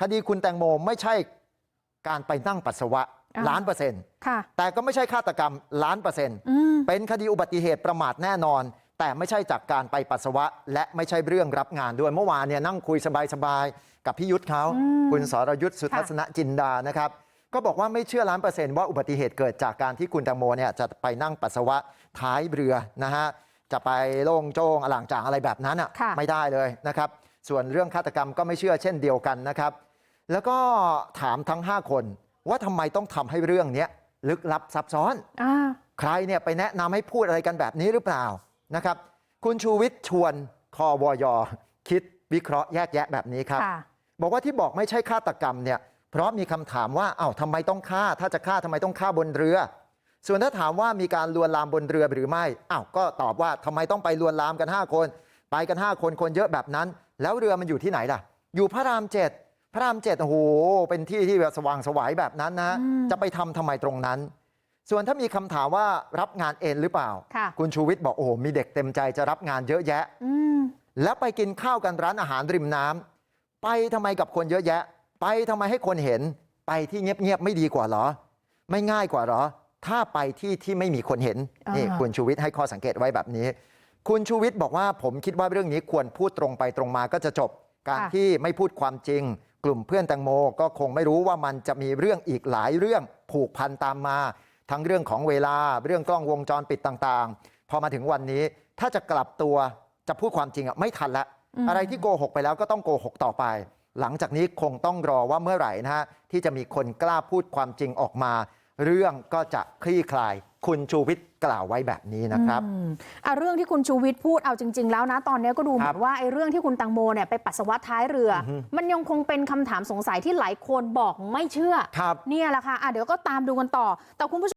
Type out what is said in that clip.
คดีคุณแตงโมไม่ใช่การไปนั่งปัสสาวะอ่าล้านเปอร์เซ็นต์ค่ะแต่ก็ไม่ใช่ฆาตกรรมล้านเปอร์เซ็นต์อืมเป็นคดีอุบัติเหตุประมาทแน่นอนแต่ไม่ใช่จากการไปปัสสาวะและไม่ใช่เรื่องรับงานด้วยเมื่อวานเนี่ยนั่งคุยสบายๆกับพี่ยุทธเขาอืมคุณสรยุทธสุทัศนจินดานะครับก็บอกว่าไม่เชื่อล้านเปอร์เซ็นต์ว่าอุบัติเหตุเกิดจากการที่คุณแตงโมเนี่ยจะไปนั่งปัสสาวะท้ายเรือนะฮะจะไปโล่งโจ้งอล่างจางอะไรแบบนั้นอะค่ะไม่ได้เลยนะครับส่วนเรื่องฆาตกรรมก็ไม่เชื่อเช่นเดียวกันนะครับ แล้วก็ถามทั้ง5คนว่าทำไมต้องทำให้เรื่องเนี้ยลึกลับซับซ้อนอ่าใครเนี่ยไปแนะนำให้พูดอะไรกันแบบนี้หรือเปล่านะครับคุณชูวิทย์ชวนคอวอยคิดวิเคราะห์แยกแยะแบบนี้ครับค่ะบอกว่าที่บอกไม่ใช่ฆาตกรรมเนี่ยเพราะมีคำถามว่าอ้าวทำไมต้องฆ่าถ้าจะฆ่าทำไมต้องฆ่าบนเรือ ส่วนถ้าถามว่ามีการลวนลามบนเรือหรือไม่อ้าวก็ตอบว่าทำไมต้องไปลวนลามกัน 5 คน ไปกัน 5 คนคนเยอะแบบนั้น แล้วเรือมันอยู่ที่ไหนล่ะ อยู่พระรามเจ็ด พระรามเจ็ดโอ้โหเป็นที่ที่แบบสว่างไสวายแบบนั้นนะอืมจะไปทำทำไมตรงนั้นส่วนถ้ามีคำถามว่ารับงานเอ็นหรือเปล่าค่ะคุณชูวิทย์บอกโอ้โหมีเด็กเต็มใจจะรับงานเยอะแยะอืมแล้วไปกินข้าวกันร้านอาหารริมน้ำไปทำไมกับคนเยอะแยะ ไปทำไมให้คนเห็นไปที่เงียบๆไม่ดีกว่าเหรอ ไม่ง่ายกว่าเหรอ ถ้าไปที่ที่ไม่มีคนเห็นอ่านี่นี่คุณชูวิทย์ให้ข้อสังเกตไว้แบบนี้ คุณชูวิทย์บอกว่าผมคิดว่าเรื่องนี้ควรพูดตรงไปตรงมาก็จะจบ การที่ไม่พูดความจริงกลุ่มเพื่อนแตงโมก็คงไม่รู้ว่ามันจะมีเรื่องอีกหลายเรื่องผูกพันตามมาทั้งเรื่องของเวลาเรื่องกล้องวงจรปิดต่างๆพอมาถึงวันนี้ถ้าจะกลับตัวจะพูดความจริงอะไม่ทันแล้วอืมอะไรที่โกหกไปแล้วก็ต้องโกหกต่อไป หลังจากนี้คงต้องรอว่าเมื่อไหร่นะฮะที่จะมีคนกล้าพูดความจริงออกมา เรื่องก็จะคลี่คลายคุณชูวิทย์กล่าวไว้แบบนี้นะครับอืมอะเรื่องที่คุณชูวิทย์พูดเอาจริง ๆ แล้วนะตอนนี้ก็ดูเหคมืรัอบนว่าไอ้เรื่องที่คุณตังโมเนี่ยไปปัสสาวะท้ายเรือออฮึมันยังคงเป็นคำถามสงสัยที่หลายคนบอกไม่เชื่อครับเนี่ยแหละค่ะอะเดี๋ยวก็ตามดูกันต่อแต่คุณผู้ชม